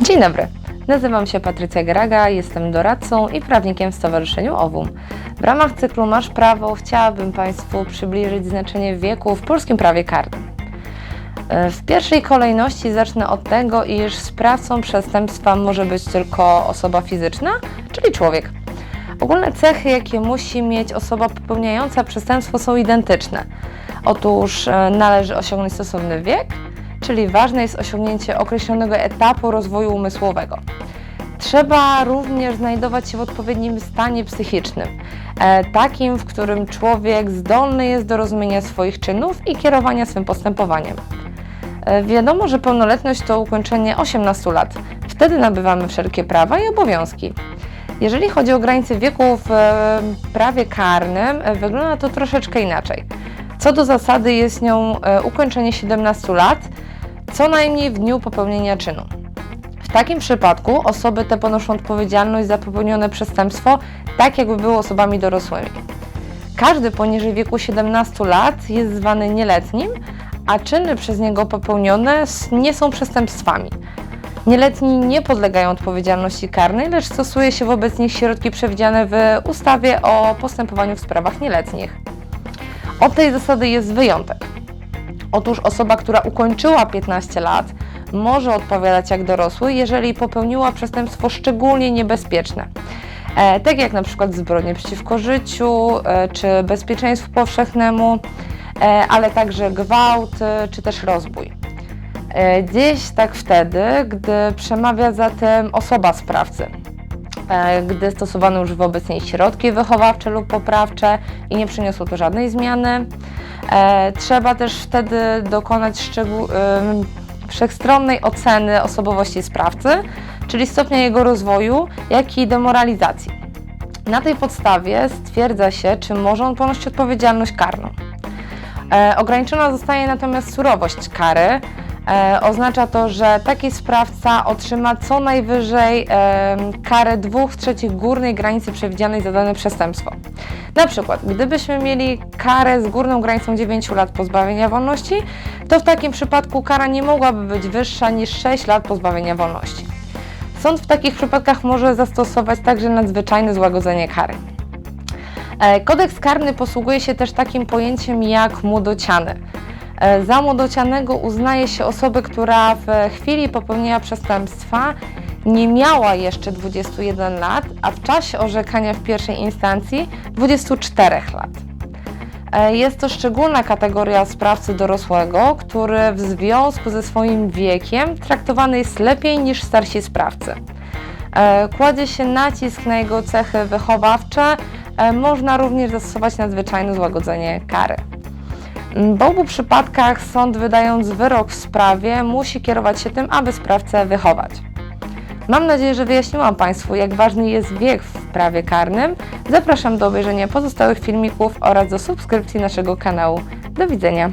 Dzień dobry. Nazywam się Patrycja Graga, jestem doradcą i prawnikiem w Stowarzyszeniu OWUM. W ramach cyklu Masz Prawo chciałabym Państwu przybliżyć znaczenie wieku w polskim prawie karnym. E, W pierwszej kolejności zacznę od tego, iż sprawcą przestępstwa może być tylko osoba fizyczna, czyli człowiek. Ogólne cechy, jakie musi mieć osoba popełniająca przestępstwo, są identyczne. Otóż e, należy osiągnąć stosowny wiek, czyli ważne jest osiągnięcie określonego etapu rozwoju umysłowego. Trzeba również znajdować się w odpowiednim stanie psychicznym, e, takim, w którym człowiek zdolny jest do rozumienia swoich czynów i kierowania swym postępowaniem. E, Wiadomo, że pełnoletność to ukończenie 18 lat. Wtedy nabywamy wszelkie prawa i obowiązki. Jeżeli chodzi o granicę wieku w e, prawie karnym, wygląda to troszeczkę inaczej. Co do zasady jest nią ukończenie 17 lat, co najmniej w dniu popełnienia czynu. W takim przypadku osoby te ponoszą odpowiedzialność za popełnione przestępstwo, tak jakby były osobami dorosłymi. Każdy poniżej wieku 17 lat jest zwany nieletnim, a czyny przez niego popełnione nie są przestępstwami. Nieletni nie podlegają odpowiedzialności karnej, lecz stosuje się wobec nich środki przewidziane w ustawie o postępowaniu w sprawach nieletnich. Od tej zasady jest wyjątek. Otóż osoba, która ukończyła 15 lat, może odpowiadać jak dorosły, jeżeli popełniła przestępstwo szczególnie niebezpieczne. E, tak jak na przykład zbrodnie przeciwko życiu, e, czy bezpieczeństwu powszechnemu, e, ale także gwałt, e, czy też rozbój. E, się tak wtedy, gdy przemawia za tym osoba sprawcy, e, gdy stosowano już wobec niej środki wychowawcze lub poprawcze i nie przyniosło to żadnej zmiany. E, Trzeba też wtedy dokonać szczegół, wszechstronnej oceny osobowości sprawcy, czyli stopnia jego rozwoju, jak i demoralizacji. Na tej podstawie stwierdza się, czy może on ponosić odpowiedzialność karną. E, ograniczona zostaje natomiast surowość kary. E, oznacza to, że taki sprawca otrzyma co najwyżej e, karę 2 trzecich górnej granicy przewidzianej za dane przestępstwo. Na przykład, gdybyśmy mieli karę z górną granicą 9 lat pozbawienia wolności, to w takim przypadku kara nie mogłaby być wyższa niż 6 lat pozbawienia wolności. Sąd w takich przypadkach może zastosować także nadzwyczajne złagodzenie kary. E, Kodeks karny posługuje się też takim pojęciem jak młodociany. E, Za młodocianego uznaje się osobę, która w chwili popełnienia przestępstwa nie miała jeszcze 21 lat, a w czasie orzekania w pierwszej instancji 24 lat. E, Jest to szczególna kategoria sprawcy dorosłego, który w związku ze swoim wiekiem traktowany jest lepiej niż starsi sprawcy. E, Kładzie się nacisk na jego cechy wychowawcze, e, można również zastosować nadzwyczajne złagodzenie kary. W obu przypadkach sąd wydając wyrok w sprawie musi kierować się tym, aby sprawcę wychować. Mam nadzieję, że wyjaśniłam Państwu, jak ważny jest wiek w prawie karnym. Zapraszam do obejrzenia pozostałych filmików oraz do subskrypcji naszego kanału. Do widzenia.